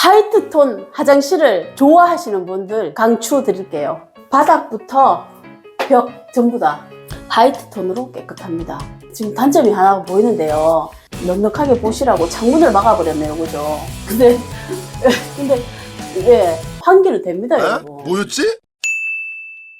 화이트 톤 화장실을 좋아하시는 분들 강추 드릴게요. 바닥부터 벽 전부 다 화이트 톤으로 깨끗합니다. 지금 단점이 하나 보이는데요. 넉넉하게 보시라고 창문을 막아버렸네요. 그죠? 근데, 근데, 예, 환기는 됩니다, 여러분. 뭐였지?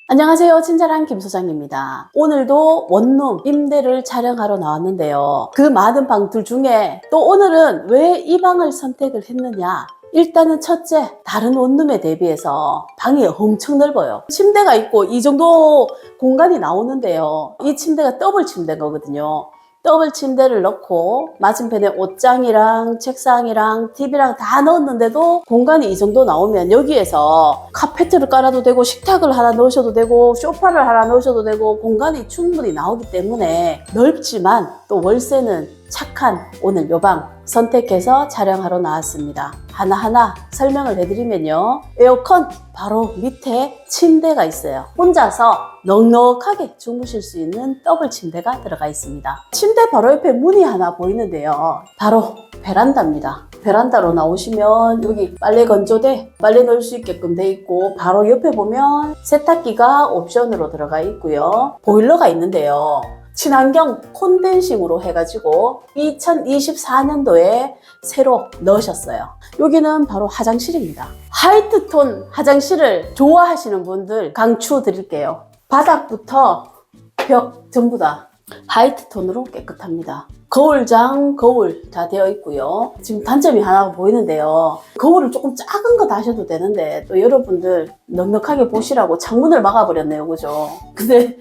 안녕하세요. 친절한 김 소장입니다. 오늘도 원룸 임대를 촬영하러 나왔는데요. 그 많은 방들 중에 또 오늘은 왜 이 방을 선택을 했느냐? 일단은 첫째, 다른 원룸에 대비해서 방이 엄청 넓어요. 침대가 있고 이 정도 공간이 나오는데요. 이 침대가 더블 침대인 거거든요. 더블 침대를 넣고 맞은편에 옷장이랑 책상이랑 TV랑 다 넣었는데도 공간이 이 정도 나오면 여기에서 카페트를 깔아도 되고 식탁을 하나 넣으셔도 되고 소파를 하나 넣으셔도 되고 공간이 충분히 나오기 때문에 넓지만 또 월세는 착한 오늘 요 방 선택해서 촬영하러 나왔습니다. 하나하나 설명을 해드리면요. 에어컨 바로 밑에 침대가 있어요. 혼자서 넉넉하게 주무실 수 있는 더블 침대가 들어가 있습니다. 침대 바로 옆에 문이 하나 보이는데요. 바로 베란다입니다. 베란다로 나오시면 여기 빨래 건조대 빨래 넣을 수 있게끔 돼 있고 바로 옆에 보면 세탁기가 옵션으로 들어가 있고요. 보일러가 있는데요. 친환경 콘덴싱으로 해가지고 2024년도에 새로 넣으셨어요. 여기는 바로 화장실입니다. 화이트 톤 화장실을 좋아하시는 분들 강추 드릴게요. 바닥부터 벽 전부 다 화이트 톤으로 깨끗합니다. 거울장, 거울 다 되어 있고요. 지금 단점이 하나 보이는데요. 거울을 조금 작은 거 다셔도 되는데 또 여러분들 넉넉하게 보시라고 창문을 막아버렸네요. 그죠? 근데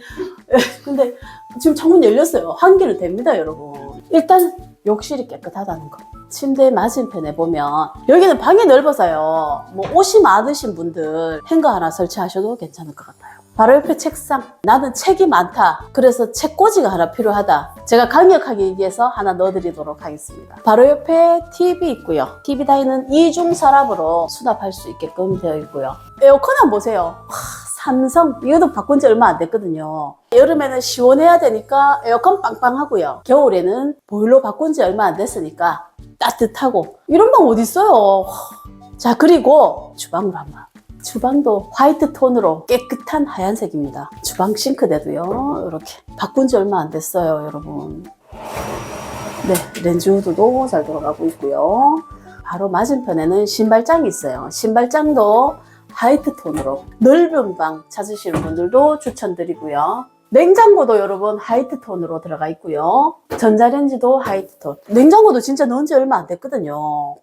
근데 지금 창문 열렸어요. 환기는 됩니다, 여러분. 일단 욕실이 깨끗하다는 거. 침대 맞은편에 보면 여기는 방이 넓어서요. 뭐 옷이 많으신 분들 행거 하나 설치하셔도 괜찮을 것 같아요. 바로 옆에 책상. 나는 책이 많다. 그래서 책꽂이가 하나 필요하다. 제가 강력하게 얘기해서 하나 넣어드리도록 하겠습니다. 바로 옆에 TV 있고요. TV 다이는 이중 서랍으로 수납할 수 있게끔 되어 있고요. 에어컨 한번 보세요. 와, 삼성 이것도 바꾼 지 얼마 안 됐거든요. 여름에는 시원해야 되니까 에어컨 빵빵하고요. 겨울에는 보일러 바꾼 지 얼마 안 됐으니까 따뜻하고 이런 방 어디 있어요? 자 그리고 주방으로 한번. 주방도 화이트 톤으로 깨끗한 하얀색입니다. 주방 싱크대도요. 이렇게 바꾼 지 얼마 안 됐어요, 여러분. 네, 렌즈 후드도 잘 돌아가고 있고요. 바로 맞은편에는 신발장이 있어요. 신발장도 화이트 톤으로 넓은 방 찾으시는 분들도 추천드리고요. 냉장고도 여러분 화이트 톤으로 들어가 있고요. 전자레인지도 화이트 톤. 냉장고도 진짜 넣은 지 얼마 안 됐거든요.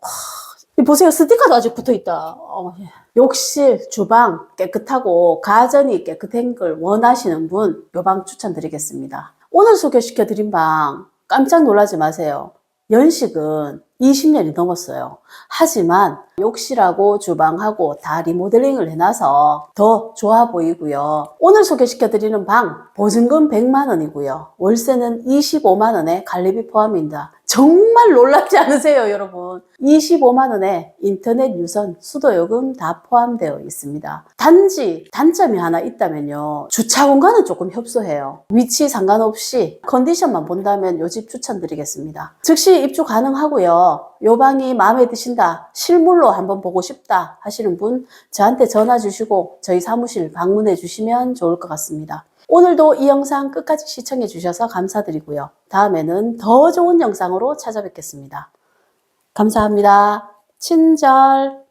보세요. 스티커도 아직 붙어 있다. 어, 예. 욕실, 주방 깨끗하고 가전이 깨끗한 걸 원하시는 분, 요 방 추천드리겠습니다. 오늘 소개시켜 드린 방 깜짝 놀라지 마세요. 연식은 20년이 넘었어요. 하지만 욕실하고 주방하고 다 리모델링을 해놔서 더 좋아 보이고요. 오늘 소개시켜드리는 방 보증금 100만 원이고요. 월세는 25만 원에 관리비 포함입니다. 정말 놀랍지 않으세요, 여러분? 25만 원에 인터넷 유선, 수도요금 다 포함되어 있습니다. 단지 단점이 하나 있다면요. 주차 공간은 조금 협소해요. 위치 상관없이 컨디션만 본다면 요 집 추천드리겠습니다. 즉시 입주 가능하고요. 요 방이 마음에 드신다, 실물로 한번 보고 싶다 하시는 분 저한테 전화 주시고 저희 사무실 방문해 주시면 좋을 것 같습니다. 오늘도 이 영상 끝까지 시청해 주셔서 감사드리고요. 다음에는 더 좋은 영상으로 찾아뵙겠습니다. 감사합니다. 친절.